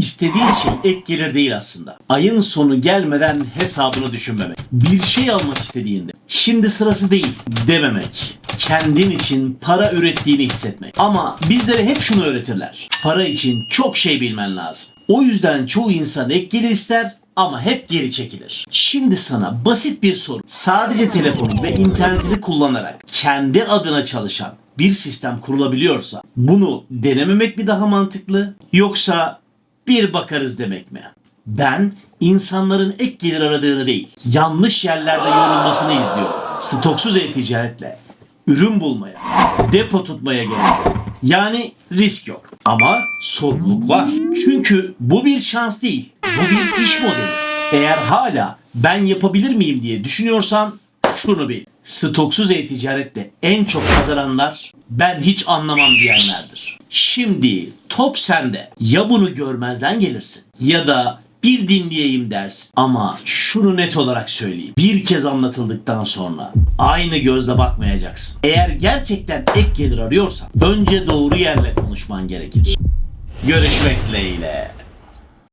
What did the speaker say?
İstediğin şey ek gelir değil aslında. Ayın sonu gelmeden hesabını düşünmemek. Bir şey almak istediğinde şimdi sırası değil dememek. Kendin için para ürettiğini hissetmek. Ama bizlere hep şunu öğretirler. Para için çok şey bilmen lazım. O yüzden çoğu insan ek gelir ister ama hep geri çekilir. Şimdi sana basit bir soru. Sadece telefonu ve internetini kullanarak kendi adına çalışan bir sistem kurulabiliyorsa bunu denememek mi daha mantıklı yoksa bir bakarız demek mi? Ben insanların ek gelir aradığını değil, yanlış yerlerde yorulmasını izliyorum. Stoksuz e-ticaretle ürün bulmaya, depo tutmaya gerek. Yani risk yok. Ama sorumluluk var. Çünkü bu bir şans değil. Bu bir iş modeli. Eğer hala ben yapabilir miyim diye düşünüyorsan şunu bil. Stoksuz e-ticarette en çok kazananlar ben hiç anlamam diyenlerdir. Şimdi top sende. Ya bunu görmezden gelirsin ya da bir dinleyeyim dersin. Ama şunu net olarak söyleyeyim. Bir kez anlatıldıktan sonra aynı gözle bakmayacaksın. Eğer gerçekten ek gelir arıyorsan önce doğru yerle konuşman gerekir. Görüşmek dileğiyle.